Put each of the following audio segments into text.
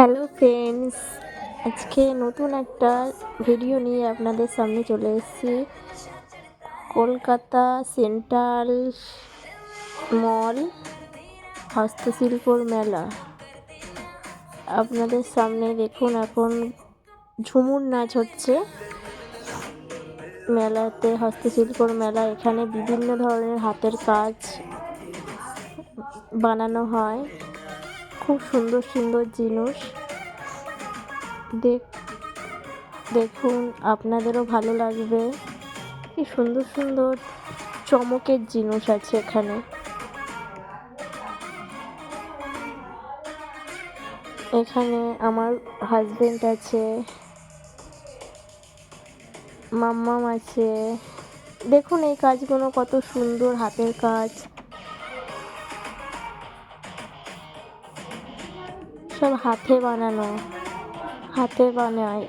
Hello friends, আজকে নতুন একটা ভিডিও নিয়ে আপনাদের সামনে চলে এসেছি। কলকাতা সেন্ট্রাল মল হস্তশিল্পর মেলা। আপনাদের সামনে দেখুন, এখন ঝুমুর নাচ হচ্ছে। মেলাতে হস্তশিল্পর মেলা, এখানে বিভিন্ন ধরনের হাতের কাজ বানানো হয়। খুব সুন্দর সুন্দর জিনিস। দেখ, দেখুন, আপনাদেরও ভালো লাগবে। কি সুন্দর সুন্দর চমকের জিনিস আছে এখানে। এখানে আমার হাজবেন্ড আছে, মাম্মাম আছে। দেখুন এই কাজগুলো কত সুন্দর, হাতের কাজ। সব হাতে বানানো, হাতে বানায়।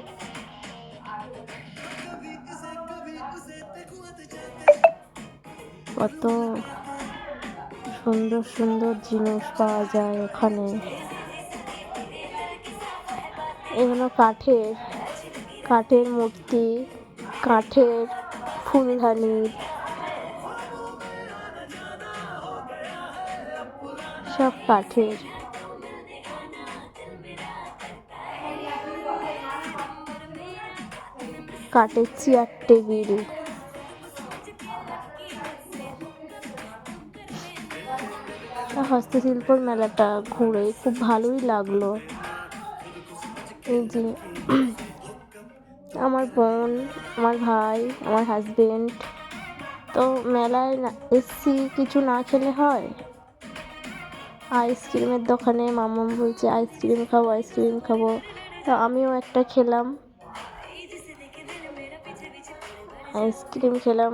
কত সুন্দর সুন্দর জিনিস পাওয়া যায় ওখানে এগুলো কাঠের কাঠের মূর্তি, কাঠের ফুলদানি সব কাঠের। কাঠের চেয়ার টেবিল। হস্তশিল্পর মেলাটা ঘুরে খুব ভালোই লাগল। এই যে আমার বোন, আমার ভাই, আমার হাজবেন্ড তো মেলায় এসছি কিছু না খেলে হয়? আইসক্রিমের দোকানে মামাম বলছে আইসক্রিম খাব আইসক্রিম খাব। তো আমিও একটা খেলাম। আইসক্রিম খেলাম।